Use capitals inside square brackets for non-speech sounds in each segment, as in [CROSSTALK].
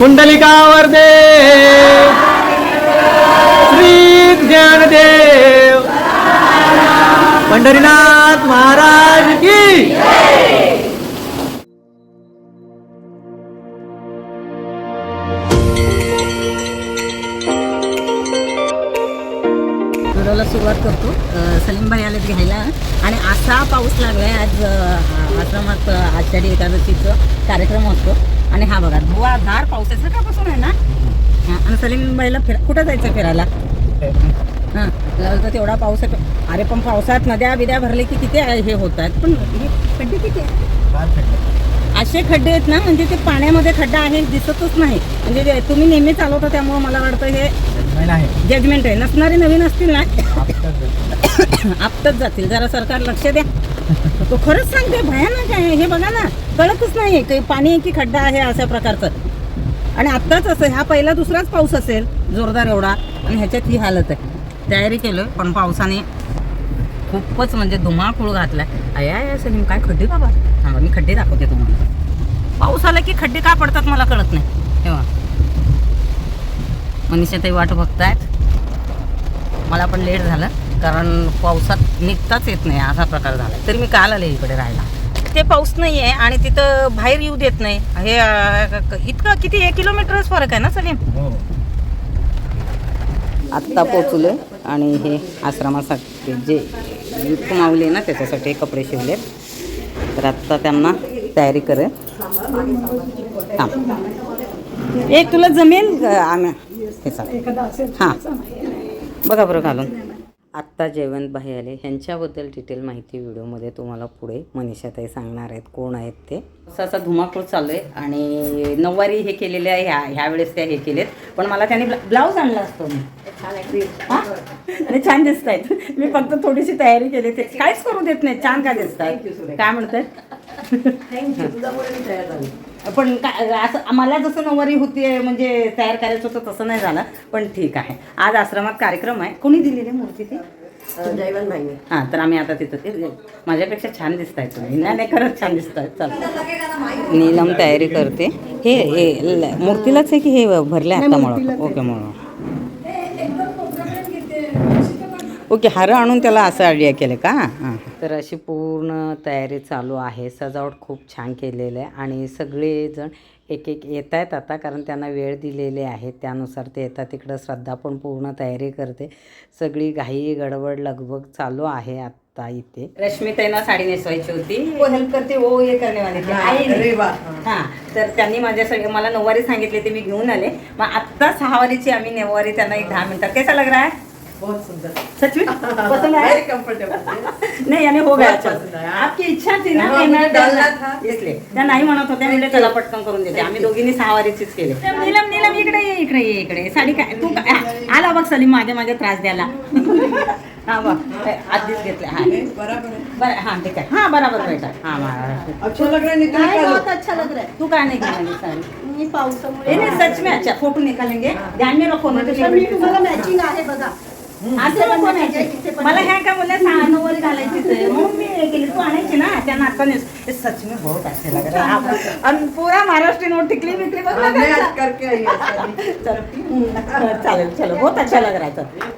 कुंडलिकावर दे श्री ज्ञानदेव पंढरीनाथ महाराज की व्हिडिओला सुरुवात करतो. सलीमभाई सलीम भाई आलेत घ्यायला. आणि असा पाऊस लागलाय आज आश्रमात आषाढी एकादशीचं कार्यक्रम असतो आणि हा बघा धुवाधार पाऊस आहे. सकाळपासून आहे ना? हा, आणि सलीम भाईला फिर कुठं जायचं फिरायला? हां तर तेवढा पाऊस आहे. अरे पण पावसात नद्या बिद्या भरले की किती आहे- हे होत आहेत पण हे खड्डे किती? असे खड्डे आहेत ना म्हणजे ते पाण्यामध्ये खड्डा आहे दिसतच नाही. म्हणजे जे तुम्ही नेहमी चालवता त्यामुळे मला वाटतं हे जजमेंट आहे. नसणारे नवीन असतील ना? आपटत [COUGHS] जातील. जरा सरकार लक्ष द्या. तो खरंच सांगते भयानक आहे. हे बघा ना. कळतच नाही काही पाणी आहे की खड्डा आहे अशा प्रकारचं. आणि आत्ताच असं हा पहिला दुसराच पाऊस असेल जोरदार एवढा आणि ह्याच्यात ही हालत आहे. तयारी केलं पण पावसाने खूपच म्हणजे धुमाकूळ घातलाय. अया या सलीम काय खड्डे बाबा? थांबा मी खड्डे दाखवते तुम्हाला. पाऊस आला की खड्डे का पडतात मला कळत नाही. तेव्हा मनीषाताई वाट बघतायत. मला पण लेट झालं कारण पावसात निघताच येत नाही असा प्रकार झाला तरी मी काल आले इकडे राहायला. ते पाऊस नाही आहे आणि तिथं बाहेर येऊ देत नाही. हे अं, इतकं किती एक किलोमीटरच फरक आहे ना सलीम? आत्ता पोचलोय आणि हे आश्रमासाठी जे युक्त माऊली आहे ना त्याच्यासाठी कपडे शिवलेत तर आत्ता त्यांना तयारी करे एक तुला जमेल ग- आम्ही? हे चालेल हां. बघा बरं घालून. आत्ता जयवंत भाई आले. ह्यांच्याबद्दल डिटेल माहिती व्हिडिओमध्ये तुम्हाला पुढे मनीषाताई सांगणार आहेत. कोण आहेत ते? असं असा धुमाकूळ चालू आहे आणि नऊवारी हे केलेले आहे. ह्या ह्या वेळेस त्या हे केलेत. पण मला त्याने ब्ला- ब्लाऊज आणला असतो मी. हा? आणि छान दिसत आहेत. मी फक्त थोडीशी तयारी केली. ते काहीच करू देत नाही. छान काय दिसत काय म्हणतात पण काय असं मला जसं नऊवारी होती म्हणजे तयार करायचं होतं तसं नाही झालं पण ठीक आहे. आज आश्रमात कार्यक्रम आहे. कोणी दिलेली मूर्ती ती? जयवंत भाई हां तर आम्ही आता तिथं ते- माझ्यापेक्षा छान दिसत आहेत तुम्ही. नाही नाही खरंच छान दिसत आहेत चल. नीलम तयारी करते. हे हे मूर्तीलाच आहे की हे भरले आता म्हणून ओके म्हणून ओके हार आणून त्याला असं आयडिया केलं का? हां तर अशी पूर्ण तयारी चालू आहे. सजावट खूप छान केलेलं आहे आणि सगळेजण एक एक येत आहेत आता कारण त्यांना वेळ दिलेले आहे. त्यानुसार ते येतात. तिकडं श्रद्धा पण पूर्ण तयारी करते. सगळी घाई गडबड लगबग चालू आहे आत्ता इथे. रश्मीताईंना साडी नेसवायची होती. वो हेल्प करते. वो हे करणे. अरे वा. हां तर त्यांनी माझ्यासाठी मला नऊवारी सांगितले ते मी घेऊन आले. मग आत्ता सहावारीची आम्ही नऊवारी त्यांना एक दहा मिनिटात. कैसा लग रहा है? बहुत सुंदर. सच में? [LAUGHS] पसंद आया? वेरी कंफर्टेबल नहीं यानी हो गया अच्छा. आपकी इच्छा थी ना की मैं मुझे डालना था. इसलिए। त्या नाही म्हणत होत्या म्हणजे त्याला पटकन करून देते. आम्ही दोघींनी सहावारीचीच केले. नीलम नीलम इकडे ये इकडे ये इकडे. साडी काय तू आला बघ सलीम मागे मागे त्रास द्यायला. [LAUGHS] हा बघ. आधीच घेतलं. हा. बराबर है बरं हा ठीक आहे. हा बराबर बेटा हा महाराज अच्छा लग रहा है निकल नहीं, निकालो. बहुत अच्छा लग रहा है तू काय नाही घेणार साडी ये पावसामुळे सच में अच्छा. फोटो निकालेंगे. ध्यान में रखो ना तुम्हाला मॅचिंग आहे बघा. असं. मला ह्या काय बोलल्या सहा नऊवारी आहे म्हणून मी हे केली तू आणायची ना? त्यांना आता नेस हे सच में बहुत आप- आणि पुरा महाराष्ट्रीयन वो टिकली बिकली बघ। चलो. चालेल चलो. बहुत अच्छा लग रहा है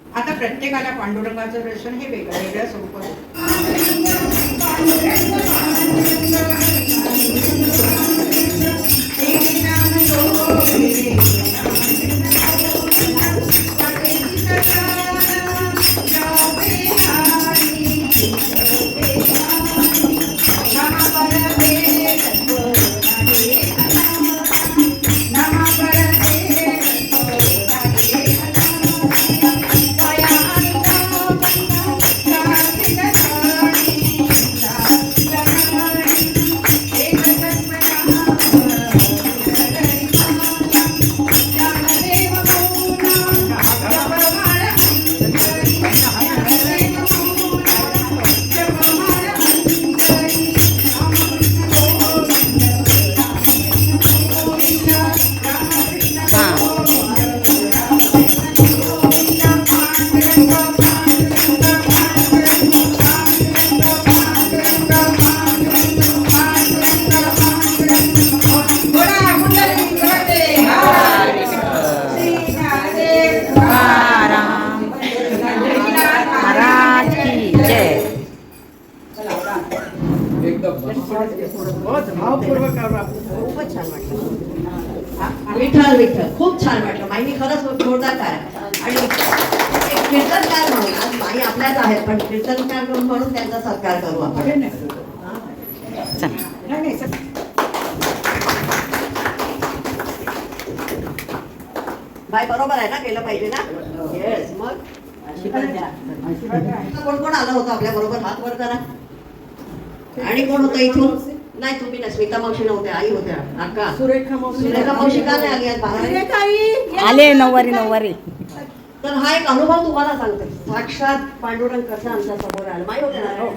आता प्रत्येकाला पांडुरंगाचं दर्शन हे वेगळं वेगळं स्वरूप बाय बरोबर आहे ना? केलं पाहिजे ना? येस मग. कोण कोण आलं होतं आपल्या बरोबर? हात वर करा. आणि कोण होतं इथून? नाही तुम्ही नाही. स्मिता मावशी नव्हत्या आई होत्या. अक्का सुरेखा मावशी. सुरेखा मावशी का नाही आली आज बाहेर. आले नऊवारी नऊवारी तर हा एक अनुभव तुम्हाला सांगते. साक्षात पांडुरंग कसं आमच्यासमोर आलं. माहिती होते ना हो?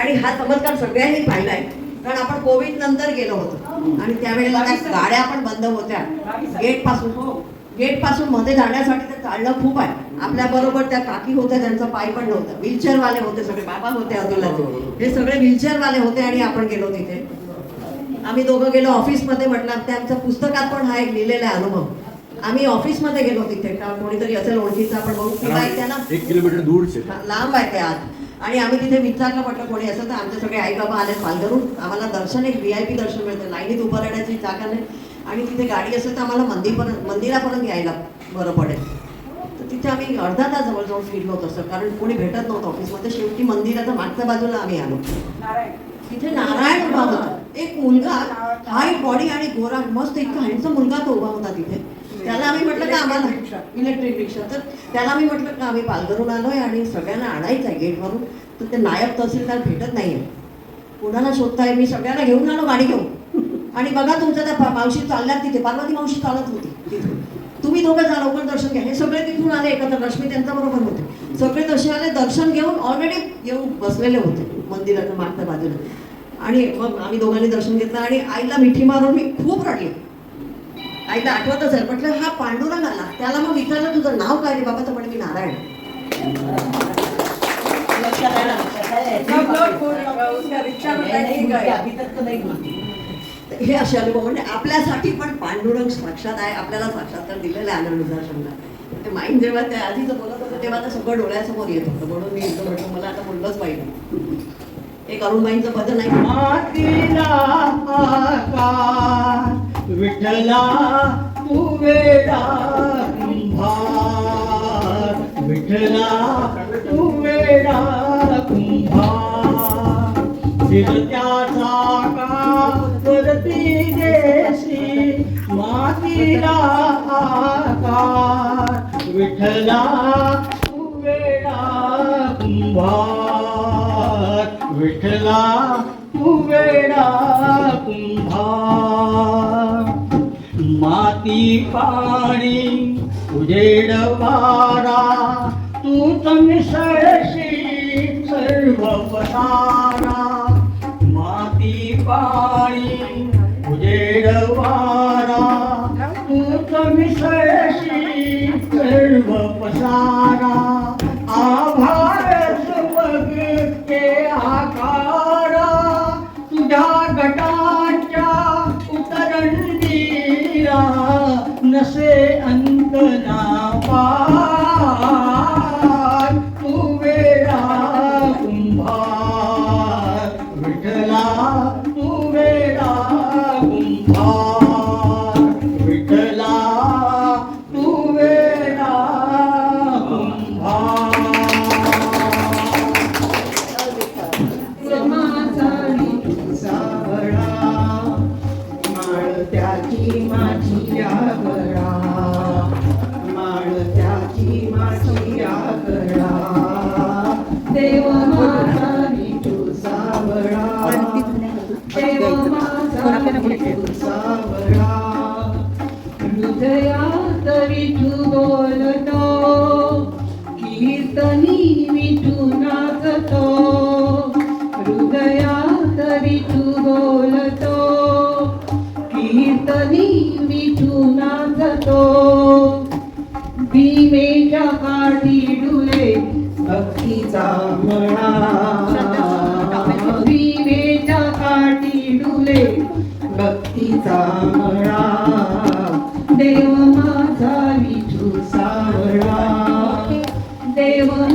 आणि हा चमत्कार सगळ्यांनी पाहिलाय. कारण आपण कोविड नंतर गेलो होतो. आणि त्यावेळेला त्या गाड्या पण बंद होत्या. गेटपासून गेटपासून मध्ये जाण्यासाठी ते चालणं खूप आहे. आपल्या बरोबर त्या काकी होत्या त्यांचा पाय पण नव्हता. व्हीलचेअर वाले होते सगळे बाबा होते अजूनला हे सगळे व्हीलचेअर वाले होते आणि आपण गेलो तिथे. आम्ही दोघं गेलो ऑफिसमध्ये म्हटलं त्या आमच्या पुस्तकात पण हा एक लिहिलेला अनुभव. आम्ही ऑफिसमध्ये गेलो तिथे का कोणीतरी असेल ओळखीचा आपण बघू. एक त्यांना एक किलोमीटर दूर लांब आहे ते आत. आणि आम्ही तिथे विचारलं म्हटलं कोणी असं तर आमचे सगळे आई बाबा आले पालघरून. आम्हाला दर्शन एक व्ही आय पी दर्शन मिळतं. लाईनीत उभं राहण्याची जागा नाही. आणि तिथे गाडी असेल तर आम्हाला मंदिरपर्यंत मंदिरापर्यंत यायला बरं पडेल. तर तिथे आम्ही अर्धा तास जवळजवळ फिरलो होतो असं कारण कोणी भेटत नव्हतं ऑफिसमध्ये शेवटी मंदिराच्या मागच्या बाजूला आम्ही आलो. तिथे नारायण उभा होता. एक मुलगा हाईट बॉडी आणि गोरा मस्त इतका हँडसम मुलगा तो उभा होता तिथे. त्याला आम्ही म्हटलं का आम्हाला? Electric rickshaw. तर त्याला आम्ही म्हटलं का आम्ही पालघरून आलोय आणि सगळ्यांना आणायचं आहे गेटवरून तर ते नायब तहसीलदार भेटत नाही आहे कोणाला शोधताय? मी सगळ्यांना घेऊन आलो गाडी घेऊन. आणि बघा तुमच्या त्या मावशी चालल्यात तिथे. पार्वती मावशी चालत होती तिथून तुम्ही दोघं जा लवकर दर्शन घ्या. हे सगळे तिथून आले एकत्र. रश्मी त्यांच्या बरोबर होते. सगळे तसे आले दर्शन घेऊन ऑलरेडी येऊन बसलेले होते मंदिराच्या मागच्या बाजूला. आणि मग आम्ही दोघांनी दर्शन घेतलं आणि आईला मिठी मारून मी खूप रडले. आईला आठवतच आहे. म्हटलं हा पांडुरंग आला. त्याला मग विचारलं तुझं नाव काय रे बाबा? तर म्हणे मी नारायण. लक्षात आहे ना? हे असे अनुभव म्हणजे आपल्यासाठी पण पांडुरंग साक्षात आहे आपल्याला साक्षात्कार दिलेला आहे आनंद दर्शनला. ते माईन जेव्हा त्या आधीच बोलत होतं तेव्हा ते सगळं डोळ्यासमोर येत होतं. म्हणून मी इथं म्हटलं मला आता बोललंच पाहिजे. एक अरुणबाईंचं भजन आहे. मातीला आकार विठ्ठला करती देशी मातीला आकार विठला कुवेडा कुंभार विठला तू कुंभार. माती पाणी उजेड वारा तू मिसळशी सर्व पसार पाणी. उजेडवारा तू मिसळशी सर्व पसारा.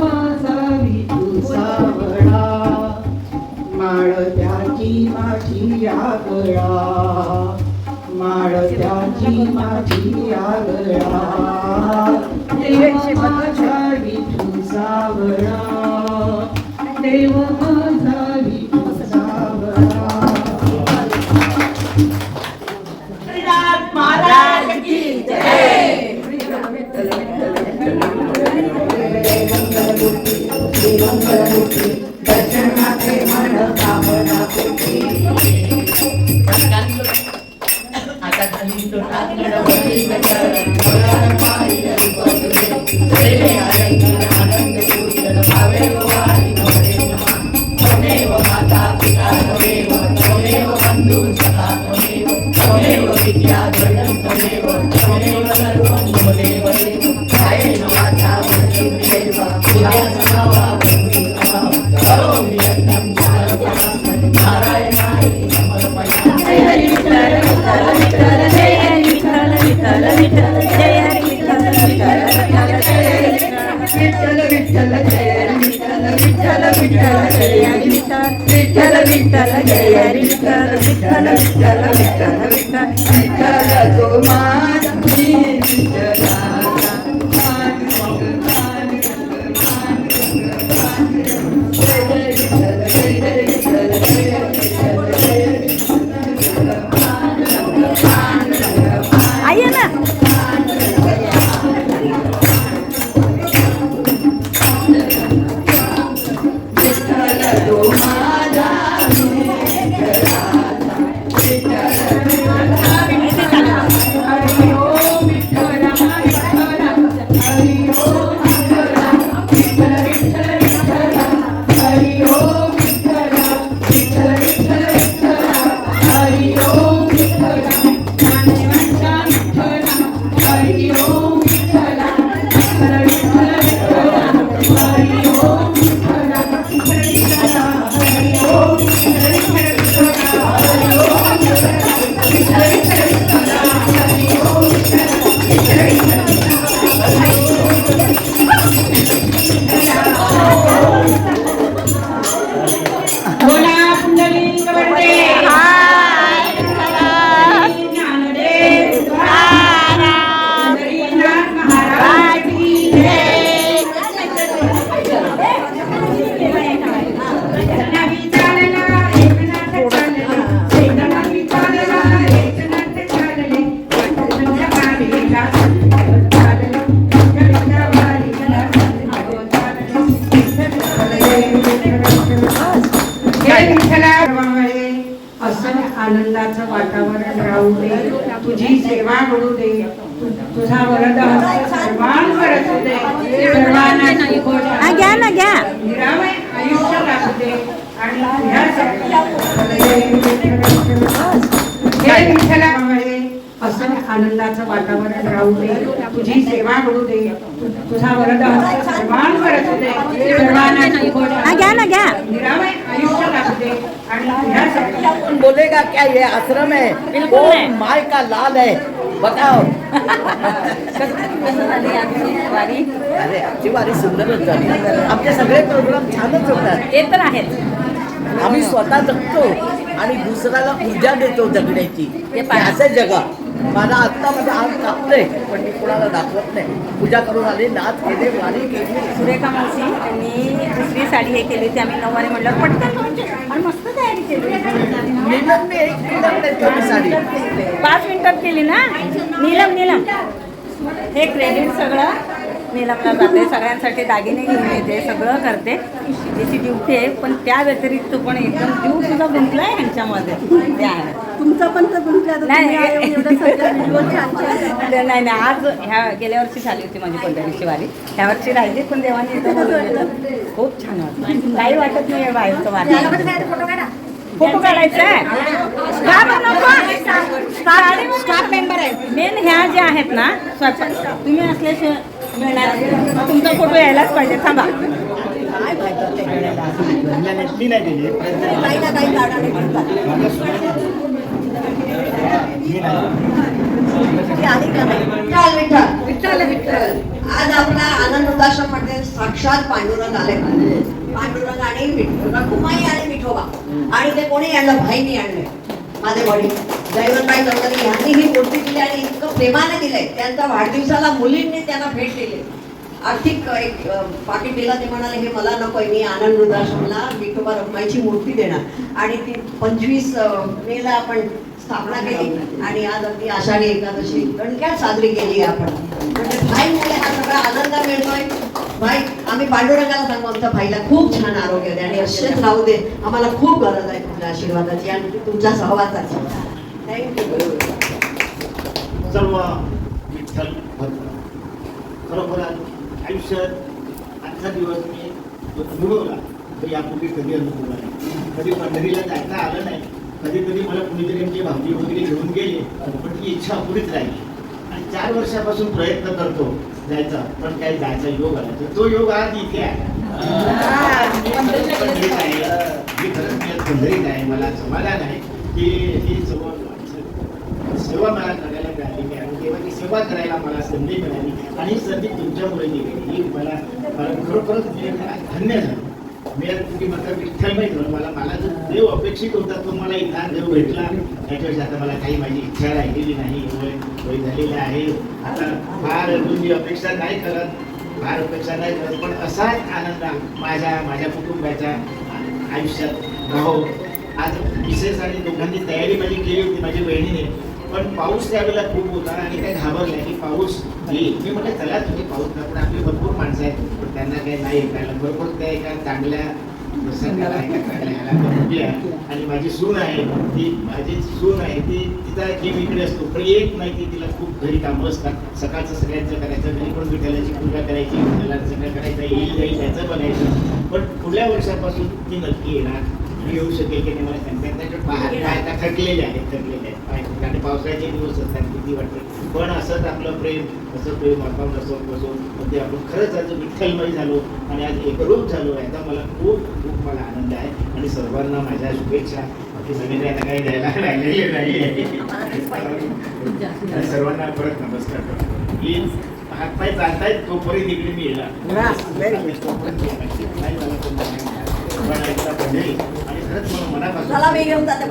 माझा विठू सावळा माळ त्याची माझी आगळा माळ त्याची माझी आगळा. माझा विठू सावळा देव विठ्ठल विठ्ठल विठ्ठल विठ्ठल विठ्ठल विठ्ठल विठ्ठल क्या ये आश्रम है। नहीं। माय का लाल है। बताओ। अरे आमची वारी सुंदरच झाली आमचे सगळे प्रोग्राम छानच होतात। ते तर आहेच आम्ही स्वतः जगतो आणि दुसऱ्याला ऊर्जा देतो जगण्याची. ते हे. असे जगा. मला आत्ता माझं हात कापलंय पण मी कोणाला दाखवत नाही. पूजा करून आले नाच केले वारी केली. सुरेखा मावशी त्यांनी दुसरी साडी हे केली होती आम्ही नऊवारी म्हटलं पटकन पाच मिनिटात केली ना? नीलम नीलम. हे क्रेडिट सगळं नीलमला जाते. सगळ्यांसाठी दागिने घेऊन येते सगळं करते. तिची ड्युटी आहे पण त्या व्यतिरिक्त पण एकदम जीव सुद्धा ह्यांच्यामध्ये. ते आहे तुमचं पण तर आता नाही. नाही नाही. आज ह्या गेल्या वर्षी झाली होती माझी पंढरीची वारी ह्या वर्षी राहिली पण देवाने. खूप छान वाटलं. काही वाटत नाही बाहेरचं वारी फोटो काढायचा आहे का बरं नको? स्टाफ मेंबर आहे मेन ह्या ज्या आहेत ना स्वयंपाक तुम्ही असल्याशिवाय मिळणार तुमचा फोटो यायलाच पाहिजे. थांबा. मी नाही? विठ्ठल विठ्ठल. आज आपला आनंद उदाश्रममध्ये साक्षात पांडुरंग आले पांडुरंग आणि विठोबा कुमाई आणि विठोबा आणि ते कोणी आणलं? भाईनी आणले माझे वडील. दैवतबाई चौधरी यांनी ही मूर्ती दिली आणि इतकं प्रेमाने दिलंय. त्यांच्या वाढदिवसाला मुलींनी त्यांना भेट दिली. आर्थिक एक पाकिट दिला. ते म्हणाले हे मला नकोय. मी आनंद वृद्धाश्रमला विठोबा रखमाईची मूर्ती देणार. आणि ती पंचवीस मे मेला आपण स्थापना केली. आणि आज अगदी आषाढी एकादशी दणक्यात साजरी केली आपण. म्हणजे भाईमुळे म्हणजे हा सगळा आनंद मिळतोय. भाई आम्ही पांडुरंगाला सांगू आमच्या भाईला खूप छान आरोग्य दे आणि असेच राहू दे. आम्हाला खूप गरज आहे तुमच्या आशीर्वादाची आणि तुमच्या सहवासाची. थँक्यू सर्व विठ्ठल भक्त खरोखर आयुष्यात आजचा दिवस मी अनुभवला तो यापूर्वी कधी अनुभवला नाही. कधी पंढरीला जायचं आलं नाही. कधीतरी मला कुणीतरी आमची भावजी वगैरे घेऊन गेले पण ती इच्छा अपुरीच राहिली. आणि चार वर्षापासून प्रयत्न करतो जायचा. पण काही जायचा योग आला. तर तो योग आज इथे आहे. मी खरंच मी आज पंढरीत आहे मला समाधान आहे की ही सर्व सेवा मला करायला मिळाली आणि देवाची सेवा करायला मला संधी मिळाली आणि संधी तुमच्यामुळे दिली ही मला मला खरोखरच मी धन्य झालो. मी तुम्ही माझा विठ्ठलमय झालो मला मला जो देव अपेक्षित होता तो मला इथला देव भेटला. त्याच्यापेक्षा आता मला काही माझी इच्छा राहिलेली नाही. सोय झालेली झालेलं आहे. आता फार तुम्ही अपेक्षा नाही करत फार अपेक्षा नाही करत पण असाच आनंद माझ्या माझ्या कुटुंबाच्या आयुष्यात राहो. आज विशेष आणि दोघांनी तयारी माझी केली होती माझ्या बहिणीने. पण पाऊस त्यावेळेला खूप होता आणि काय घाबरल्या की पाऊस येईल. मी म्हटलं चला तुम्ही पाऊस पण आपली भरपूर माणसं आहेत पण त्यांना काही नाही ऐकायला भरपूर त्या एका चांगल्या आणि माझी सून आहे ती माझी सून आहे ती तिचा जीव इकडे असतो. पण एक नाही की तिला खूप घरी कामं असतात. सकाळचं सगळ्यांचं करायचं घरी पण विठ्ठलाची पूजा करायची विठ्ठलाचं सगळं करायचं येईल जाईल त्याचं बनायचं पण पुढल्या वर्षापासून ती नक्की येणार. मी येऊ शकेल की नाही मला सांगता पाय आता थकलेले आहेत थकलेले आहेत. पाय कारण पावसाळ्याचे दिवस असतात किती वाटते. पण असंच आपलं प्रेम असं प्रेम आपण असं बसून म्हणजे आपण खरंच आज विठ्ठलमय झालो आणि आज एकरूप झालो याचा मला खूप खूप मला आनंद आहे. आणि सर्वांना माझ्या शुभेच्छा. बाकी काही द्यायला राहिलेले नाही. आणि सर्वांना परत नमस्कार करतो. की हातपाय चालतायत तोपर्यंत इकडे मी येणार. तोपर्यंत. नाही. मला मी घेऊन जाते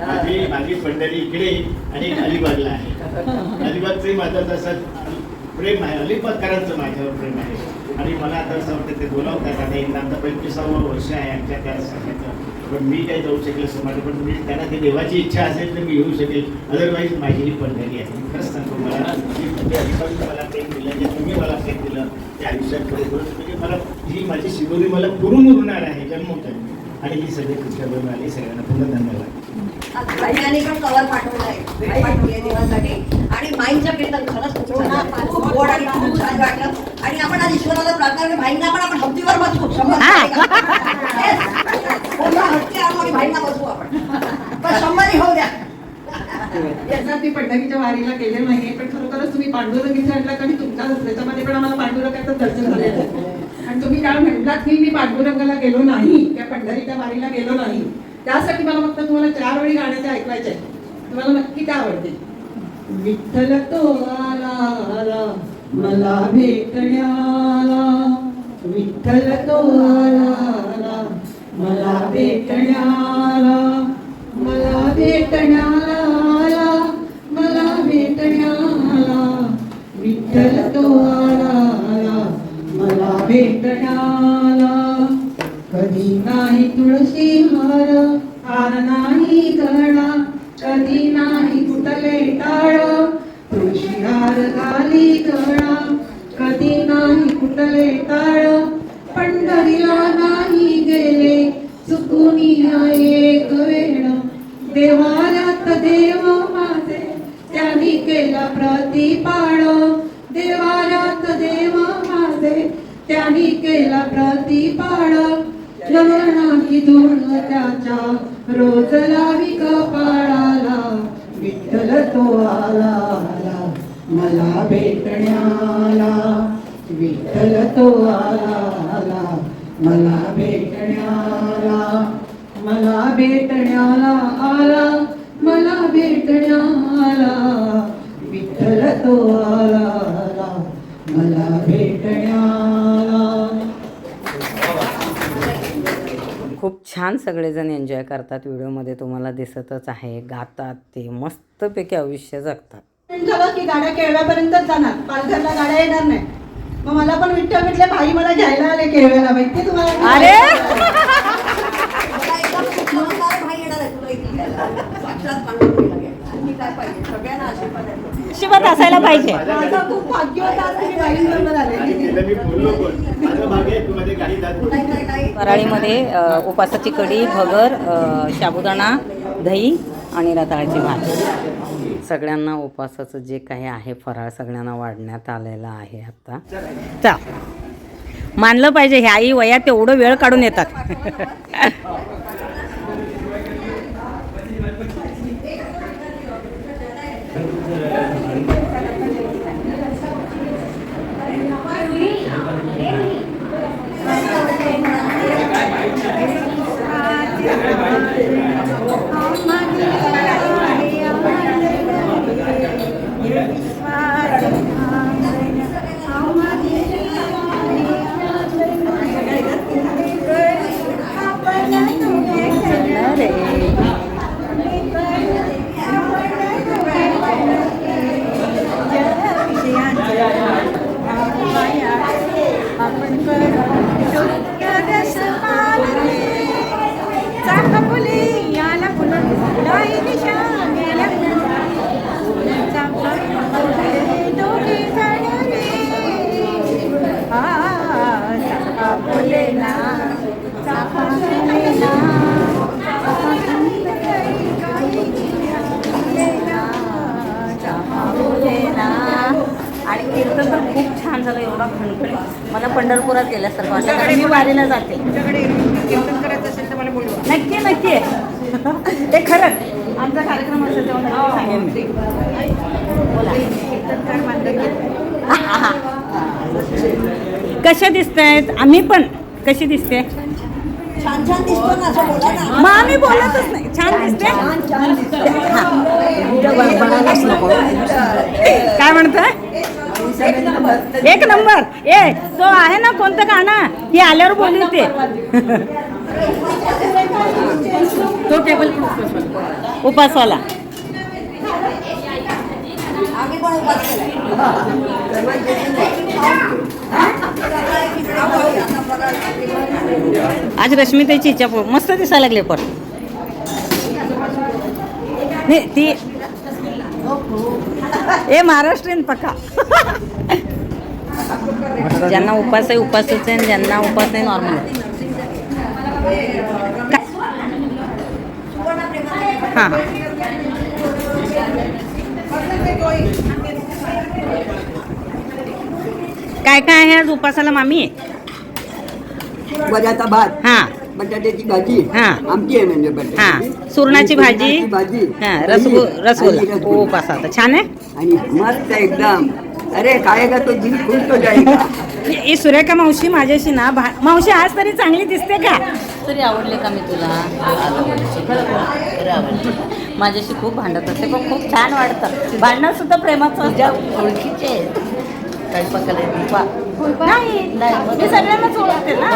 माझी माझी पंढरी इकडे आणि अलिबागला आहे. अलिबागचंही माझं तसं प्रेम आहे अलिबागकरांचं माझ्यावर प्रेम आहे. आणि मला आता असं वाटतं ते बोलावतात आता एकदा आमचं पंचवीसावं वर्ष आहे आमच्या त्या सगळ्याचं पण मी काही जाऊ शकेल समाज पण मी त्यांना ते देवाची इच्छा असेल तर मी येऊ शकेल. अदरवाईज माझी ही पंढरी आहे. खरंच सांगतो मला म्हणजे अलिबागचं मला प्रेम दिलं जे तुम्ही मला प्रेम दिलं ते आयुष्यात खरोखर म्हणजे मला ही माझी शिदोरी मला पुरून उरणार आहे जन्मोजन्मी आणि ही सगळी तुमच्याबरोबर आली सगळ्यांना पुन्हा धन्यवाद. भैयानी पण कवर पाठवलं आहे. भेट पाठवली आहे देवासाठी. आणि माईंचं कीर्तन खरंच खूप छान वाटलं. खूप गोड आणि खूप छान वाटलं. आणि आपण आज ईश्वराला प्रार्थना करू भाईंना पण आपण हत्तीवर बसवू शंभर आणू आणि भाईंना बसवू आपण. पण शंभरी होऊ द्या. याचा मी पंढरीच्या वारीला गेले नाहीये पण खरोखरच तुम्ही पांडुरंग इथे आणला आणि तुमच्या त्याच्यामध्ये पण आम्हाला पांडुरंगाचं दर्शन झालेलं आहे. तुम्ही काय म्हणतात की मी पांडुरंगाला गेलो नाही त्या पंढरीच्या वारीला गेलो नाही. त्यासाठी मला फक्त तुम्हाला चार वेळी गाण्याचे ऐकवायचे तुम्हाला नक्की काय आवडते विठ्ठल तो आला आला मला भेटण्याला. विठ्ठल तो आला आला मला भेटण्याला. मला भेटण्याला आला मला भेटण्याला. विठ्ठल तो आला भेटण्याला कधी नाही तुळशी हार हार नाही गळा. कधी नाही कुठले टाळ तुळशी हार घाली गळा. कधी नाही कुठले टाळ पंढरीला नाही गेले. चुकून एक वेळ. देवालयात देव माझे त्यांनी केला प्रतिपाळ. देवा त्यांनी केला प्रतिपाळ. नाही धुळ त्याच्या रोज लावी कपाळाला विठ्ठल तो आला आला मला भेटण्याला. विठ्ठल तो आला आला मला भेटण्याला. मला भेटण्याला आला मला भेटण्याला. विठ्ठल तो आला आला मला भेटण्या भेटण्याला छान सगळेजण एन्जॉय करतात. व्हिडिओमध्ये तुम्हाला दिसतच आहे. गातात ते मस्तपैकी आयुष्य जगतात. झालं की गाड्या केळव्यापर्यंतच जाणार. पालघरला गाड्या येणार नाही. मग मला पण विठ्ठल भाई मला घ्यायला आले केळव्याला. माहिती तुम्हाला अरे. [LAUGHS] साक्षात पाहिजे? सगळ्यांना आशीर्वाद आहे. शिवत असायला पाहिजे. फराळीमध्ये उपासाची कढी भगर साबुदाणा दही आणि रताळ्याची भाजी सगळ्यांना उपासाचं जे काही आहे फराळ सगळ्यांना वाढण्यात आलेला आहे आता. चा मानलं पाहिजे ह्या आई वयात तेवढं वेळ काढून येतात. पंढरपुरात गेल्यासारखं वाटतं. मी वारीला जाते. तुमच्याकडे कीर्तन करायचं असेल तर मला बोलवा. नक्की नक्की. [LAUGHS] ते खरंच आमचा कार्यक्रम असेल तेव्हा नक्की सांगेन मी. बोला. हा, हा, हा. कशा दिसत आहेत आम्ही पण. कशी दिसते? छान छान दिसतो ना असं बोला ना. मग आम्ही बोलतच नाही. छान दिसते? काय म्हणतोय? एक नंबर. ए तो आहे ना कोणतं गाणं ही आल्यावर बोलली तो टेबल उपासवाला. आज रश्मिताईची इच्छा पो- मस्त दिसायला लागले पण. नाही ती [LAUGHS] ए महाराष्ट्रीयन पक्का [LAUGHS] ज्यांना उपास आहे उपासच आहे आणि ज्यांना उपास नाही नॉर्मल हां. काय काय आहे आज उपासाला मामी? वड्याचा भात. हां. बटाट्याची भाजी. हा. आमटी आहे म्हणजे बटाट्याची. हां. सुरणाची भाजी. सुरणाची भाजी. हां दही रसगु आणि रसगुल्ला रसगुल्ला. उपासाचा छान आहे. आणि मस्त एकदम. अरे खाएगा तो दिल खुश हो जाएगा ही सुरेखा मावशी माझ्याशी ना भा मावशी आज तरी चांगली दिसते का? तरी आवडले का मी तुला? माझ्याशी खूप भांडत असते पण खूप छान वाटतं. भांडणं सुद्धा प्रेमाचं असतं. ओळखीचे नाही मी सगळ्यांनाच ओळखते ना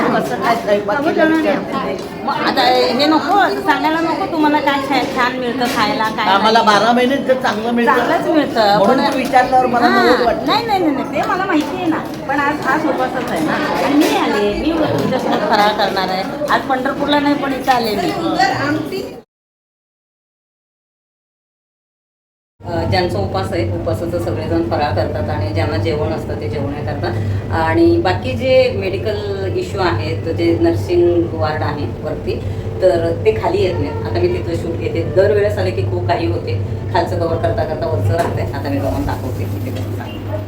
मग आता हे नको सांगायला नको तुम्हाला काय छा- छान मिळतं खायला काय आम्हाला नाही. बारा महिने तर चांगलं मिळतं चांगलंच मिळतं म्हणून तू विचारल्यावर मला हां. नवल वाटलं नाही नाही नाही नाही, ते मला माहिती आहे ना पण आज आज उपवासच आहे ना आणि मी आले मी तुमच्यासोबत फराळ करणार आहे आज पंढरपूरला नाही पण इथं आले मी ज्यांचा उपास आहे उपासाचं सगळेजण फराळ करतात आणि ज्यांना जेवण असतं ते जेवण करतात. आणि बाकी जे मेडिकल इश्यू आहेत जे नर्सिंग वार्ड आहे वरती तर ते खाली येत नाहीत. आता मी तिथं शूट घेते. दरवेळेस आले की खूप काही होते. खालचं कवर करता करता वरचं राहते आता मी जाऊन दाखवते. तिथे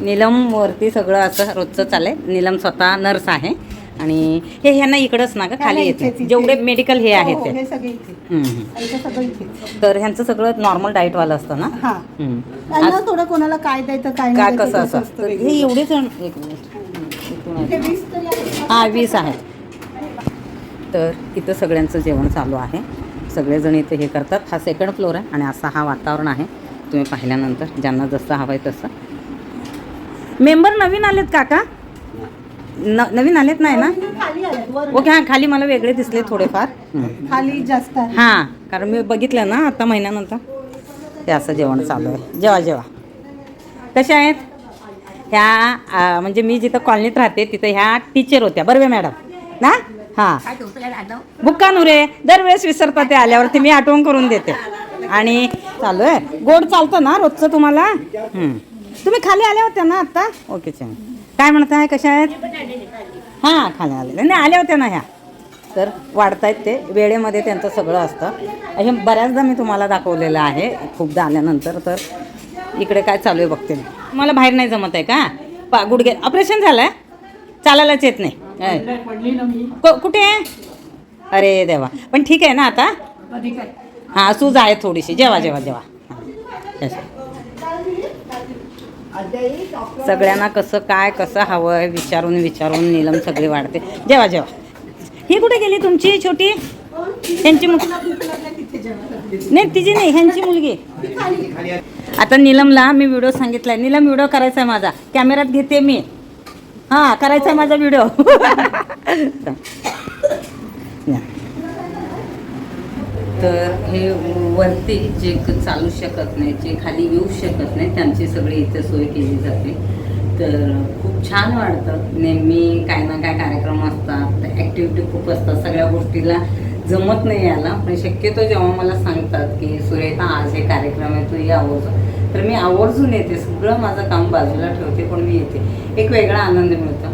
नीलम वरती सगळं असं रोजचं चालेल नीलम स्वतः नर्स आहे. आणि हे ह्यांना इकडंच ना का खाली येते. जेवढे मेडिकल हे आहेत हो, ते हे तर ह्यांचं सगळं नॉर्मल डाईटवालं असतं ना? हा. थोडं कोणाला काय द्यायचं काय कसं असं असतं. हे एवढे जण एक मिनिट. आहेत. हा वीस आहेत. तर इथं सगळ्यांचं जेवण चालू आहे. सगळेजण इथे हे करतात. हा सेकंड फ्लोर आहे आणि असा हा वातावरण आहे. तुम्ही पाहिल्यानंतर ज्यांना जसं हवं आहे तसं. मेंबर नवीन आलेत काका? न नवीन आलेत नाही ना? खाली आल्यात वर ओके हां खाली मला वेगळे दिसले थोडेफार. खाली जास्त आहे. हां कारण मी बघितलं ना आता महिन्यानंतर. ते असं जेवण चालू आहे. जेवा जेवा. कशा आहेत? ह्या म्हणजे मी जिथं कॉलनीत राहते तिथं ह्या टीचर होत्या. बरोबर मॅडम ना? हां. बुक्का नुरे दरवेळेस विसरतात ते आल्यावरती मी आठवण करून देते. आणि चालू आहे. गोड चालतं ना रोजचं तुम्हाला? हं. तुम्ही खाली आल्या होत्या ना आत्ता ओके छान. काय म्हणताय कशा आहेत? हां खाली आले नाही आल्या होत्या ना ह्या. तर वाढतायत ते. वेळेमध्ये त्यांचं सगळं असतं. हे बऱ्याचदा मी तुम्हाला दाखवलेलं आहे. खूपदा आल्यानंतर तर इकडे काय चालू आहे बघते मी. मला बाहेर नाही जमत आहे का? पा गुडघे. ऑपरेशन झालं आहे चालायलाच येत नाही. कुठे आहे? अरे देवा. पण ठीक आहे ना आता? हां सूज आहे थोडीशी. जेवा जेवा जेवा. हां. सगळ्यांना कसं काय कसं हवं आहे विचारून विचारून नीलम सगळी वाढते. जेवा जेवा. ही कुठे गेली तुमची छोटी? ह्यांची नाही तिची नाही ह्यांची मुलगी. आता नीलमला मी व्हिडिओ सांगितलाय. नीलम व्हिडिओ करायचा आहे माझा. कॅमेऱ्यात घेते मी. हां करायचा आहे माझा व्हिडिओ. [LAUGHS] तर हे वरती जे चालू शकत नाही जे खाली येऊ शकत नाही त्यांची सगळी इथे सोय केली जाते. तर खूप छान वाटतं. नेहमी काय ना काय कार्यक्रम असतात ॲक्टिव्हिटी खूप असतात. सगळ्या गोष्टीला जमत नाही याला. पण शक्यतो जेव्हा मला सांगतात की सुरेखा आज हे कार्यक्रम आहे तू ये आवर्जून. तर मी आवर्जून येते. सगळं माझं काम बाजूला ठेवते पण मी येते. एक वेगळा आनंद मिळतो.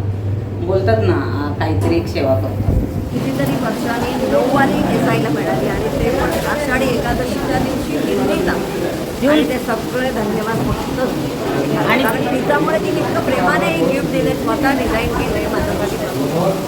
बोलतात ना काहीतरी एक सेवा करतो कितीतरी वर्षांनी नऊवारी नेसायला मिळाली आणि ते पण आषाढी एकादशीच्या दिवशी दिल्लीला आणि ते सगळे धन्यवाद फक्त आणि- तिच्यामुळे तिने इतकं प्रेमाने गिफ्ट दिले स्वतः डिझाईन केले माझ्यासाठी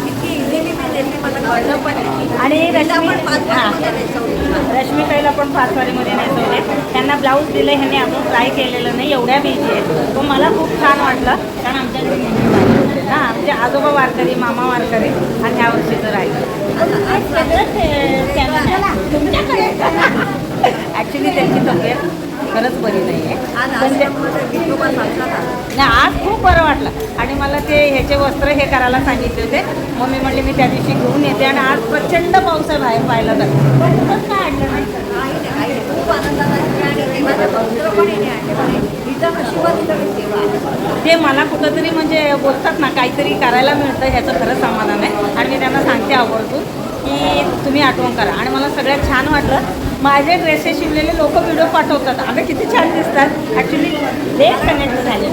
इतकी इझिली मी नेसली मला कळलं पण. आणि रश्मी- पण पाच नेसवली. रश्मीताईला पण पाचवारीमध्ये नेसवले. त्यांना ब्लाऊज दिले ह्यांनी अजून ट्राय केलेलं नाही एवढ्या बिझी आहेत. पण मला खूप छान वाटलं कारण आमच्याकडे हां ना. आमचे आजोबा वारकरी मामा वारकरी आणि ह्या वर्षीचं राहिलं ॲक्च्युली त्यांची तब्येत खरंच बरी नाही आहे आज नाही आज खूप बरं वाटलं. आणि मला ते ह्याचे वस्त्र हे करायला सांगितले होते. मग मी म्हणले मी त्या दिवशी घेऊन येते आणि आज प्रचंड पाऊस आहे बाहेर पाहिला तर. पण काय आणलं नाही. खूप हे ते मला कुठंतरी म्हणजे बोलतात ना काहीतरी करायला मिळतं ह्याचं खरंच समाधान आहे. आणि मी त्यांना सांगते आवर्जून की तुम्ही आठवण करा. आणि मला सगळ्यात छान वाटलं माझे ड्रेसेस शिवलेले लोक व्हिडिओ पाठवतात. अगं किती छान दिसतात. ॲक्च्युली लेट कनेक्ट झाले.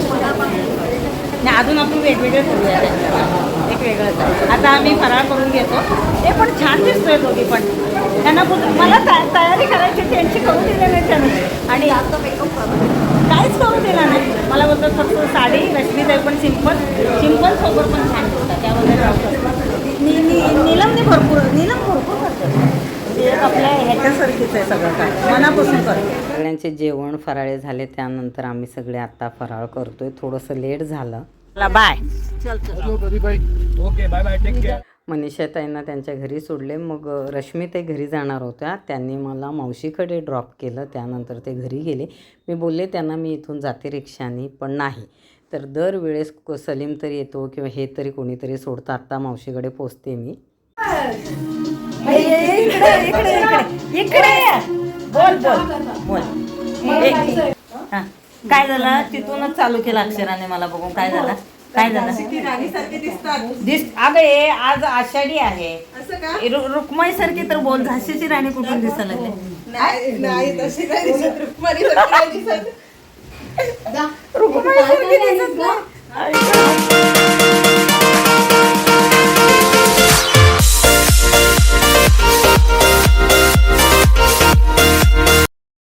नाही अजून आपण वेगवेगळे करूया एक वेगळंच आहे आता आम्ही फराळ करून घेतो. ते पण छान दिसतोय दोघी पण. त्यांना मला तया- तयारी करायची त्यांची करू दिली नाही त्यांनी. आणि जास्त मेकअप करू काहीच करू दिला नाही. मला बोलतात फक्त साडी रश्मीताई पण सिंपल. सिंपल सोबत पण छान नि- नि- नीलमने भरपूर नीलम भरपूर करतात. ते एक आपल्या ह्याच्यासारखीच आहे सगळं काय. मनापासून करतो सगळ्यांचे जेवण फराळे झाले त्यानंतर आम्ही सगळे आता फराळ करतोय. थोडंसं लेट झालं. बाय मनीषाताईंना त्यांच्या घरी सोडले. मग अ, रश्मीताई घरी जाणार होत्या. त्यांनी मला मावशीकडे ड्रॉप केलं. त्यानंतर ते घरी गेले. मी बोलले त्यांना मी इथून जाते रिक्षाने पण नाही. तर दरवेळेस क- सलीम तरी येतो किंवा हे तरी कोणीतरी सोडतं. आत्ता मावशीकडे पोचते मी. इकडे इकडे इकडे इकडे ये. बोल बोल. बोल. ए. काय झालं? तिथूनच चालू केलं अक्षराने मला बघून. काय झालं? काय झालं? दिस अगं हे आज आषाढी आहे. रुक्माई सारखी तर बोल झाशीची राणी कुठून दिसायला लागली? रुक्माई सारखी दिसत. नाही. आई गं.